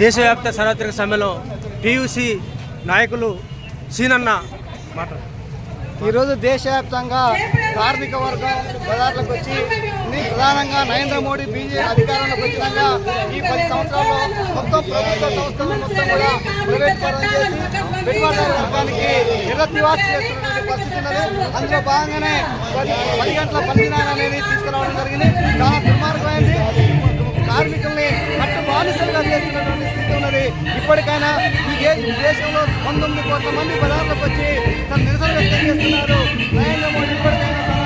దేశవ్యాప్త సార్వత్రిక సమ్మెలో టీయూసీ నాయకులు సీనన్న మాట ఈరోజు దేశవ్యాప్తంగా కార్మిక వర్గం బజార్లకు వచ్చి ప్రధానంగా నరేంద్ర మోడీ బీజేపీ అధికారంలోకి వచ్చినాక ఈ పది సంవత్సరాల్లో మొత్తం ప్రభుత్వ సంస్థలు మొత్తం కూడా ప్రైవేట్ పరం చేసి పెట్టుబడిదారు వర్గానికి ఎర్రతివాసి చేస్తున్నటువంటి పరిస్థితి ఉన్నది. అందులో భాగంగానే పది గంటల పని అనేది తీసుకురావడం జరిగింది. బానిసలుగా స్థితి ఉన్నది. ఇప్పటికైనా ఈ దేశంలో పంతొమ్మిది కోట్ల మంది ప్రజలకు వచ్చి తన నిరసన వ్యక్తం చేస్తున్నారు. నరేంద్ర మోడీ ఇప్పటికైనా తన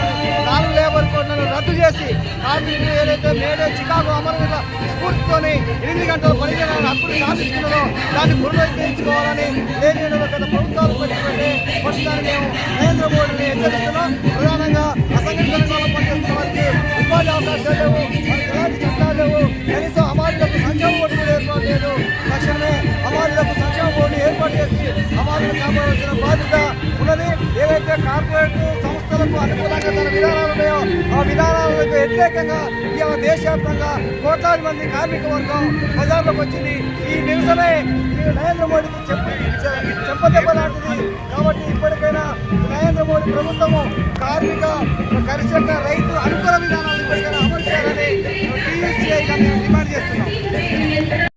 నాలుగు లేబర్ కోడ్లను రద్దు చేసి కార్మికులు ఏదైతే మేడే చికాగో అమరవీరుల స్ఫూర్తితోని ఎనిమిది గంటల పనిచేయాలని హక్కులు సాధించుకున్నదో దాన్ని పునరుద్ధరించుకోవాలని లేని గత ప్రభుత్వాలు పెట్టుకుంటే ప్రస్తుతాన్ని మేము నరేంద్ర మోడీని హెచ్చరిస్తున్నాం. అమారులకు సంక్షేమ బోర్డు ఏర్పాటు చేసి అమారులు కాపాడాల్సిన బాధ్యత ఉన్నది. ఏదైతే కార్పొరేట్ సంస్థలకు అనుకూలంగా తన విధానాలు ఉన్నాయో ఆ విధానాలకు వ్యతిరేకంగా ఇవాళ దేశవ్యాప్తంగా కోట్లాది మంది కార్మిక వర్గం బజార్లోకి వచ్చింది. ఈ నిరసనే ఈ నరేంద్ర మోడీకి చెప్పి చెప్పదెబ్బ లాంటిది. కాబట్టి ఇప్పటికైనా నరేంద్ర మోడీ ప్రభుత్వము కార్మిక కర్షక రైతు అనుకూల విధానాలు ఇప్పటికైనా అమలు చేయాలని టీయూసీఐగా మేము డిమాండ్ చేస్తున్నాం.